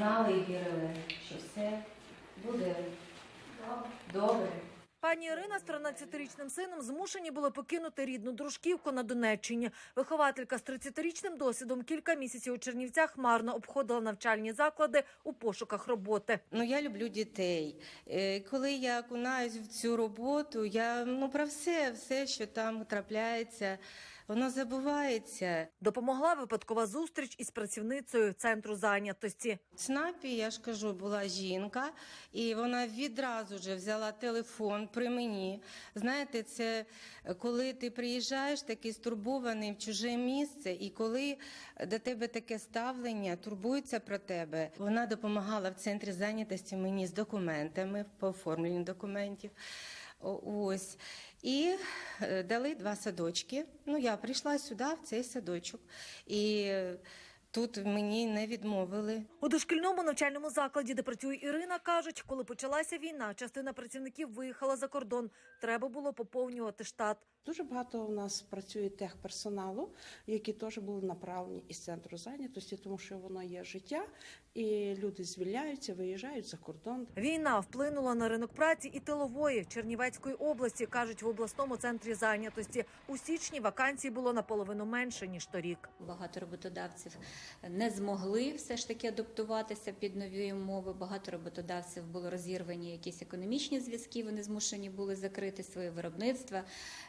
знали і вірили, що все буде добре. Пані Ірина з 13-річним сином змушені були покинути рідну дружківку на Донеччині. Вихователька з 30-річним досвідом кілька місяців у Чернівцях марно обходила навчальні заклади у пошуках роботи. Ну, я люблю дітей. Е, Коли я окунаюсь в цю роботу, я ну про все, все, що там трапляється, воно забувається. Допомогла випадкова зустріч із працівницею центру зайнятості. В ЦНАПі, я ж кажу, була жінка, і вона відразу ж взяла телефон при мені. Знаєте, це коли ти приїжджаєш такий стурбований в чуже місце, і коли до тебе таке ставлення, турбуються про тебе. Вона допомагала в центрі зайнятості мені з документами по оформленню документів. Ось. І е, дали два садочки. Ну, я прийшла сюди, в цей садочок. І тут мені не відмовили. У дошкільному навчальному закладі, де працює Ірина, кажуть, коли почалася війна, частина працівників виїхала за кордон. Треба було поповнювати штат. Дуже багато у нас працює техперсоналу, які теж були направлені із центру зайнятості, тому що воно є життя, і люди звільняються, виїжджають за кордон. Війна вплинула на ринок праці і тилової Чернівецької області, кажуть в обласному центрі зайнятості. У січні вакансій було наполовину менше ніж торік. Багато роботодавців не змогли все ж таки адаптуватися під нові умови. Багато роботодавців були розірвані якісь економічні зв'язки. Вони змушені були закрити своє виробництва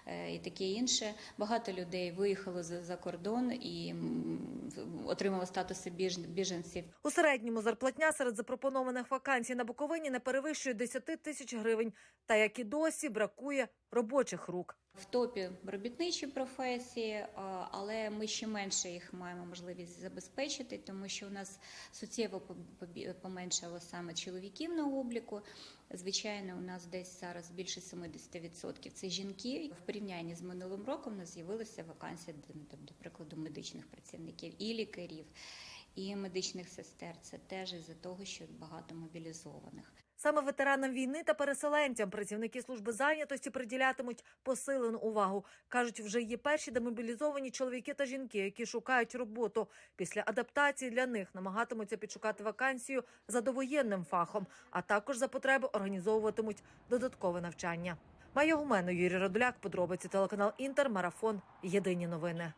е, і таке інше. Багато людей виїхало за, кордон і м, отримали статуси біж- біженців. У середньому зарплатня серед запропонованих вакансій на Буковині не перевищує 10 тисяч гривень. Та як і досі бракує робочих рук. В топі робітничі професії, але ми ще менше їх маємо можливість забезпечити, тому що у нас суттєво поменшало саме чоловіків на обліку. Звичайно, у нас десь зараз більше 70% це жінки. В порівнянні з минулим роком у нас з'явилися вакансії, до прикладу, медичних працівників і лікарів, і медичних сестер. Це теж із-за того, що багато мобілізованих. Саме ветеранам війни та переселенцям працівники служби зайнятості приділятимуть посилену увагу. кажуть, вже є перші демобілізовані чоловіки та жінки, які шукають роботу. Після адаптації для них намагатимуться підшукати вакансію за довоєнним фахом, а також за потреби організовуватимуть додаткове навчання. Майя Юрій Радуляк, подробиці телеканал Інтер, марафон. Єдині новини.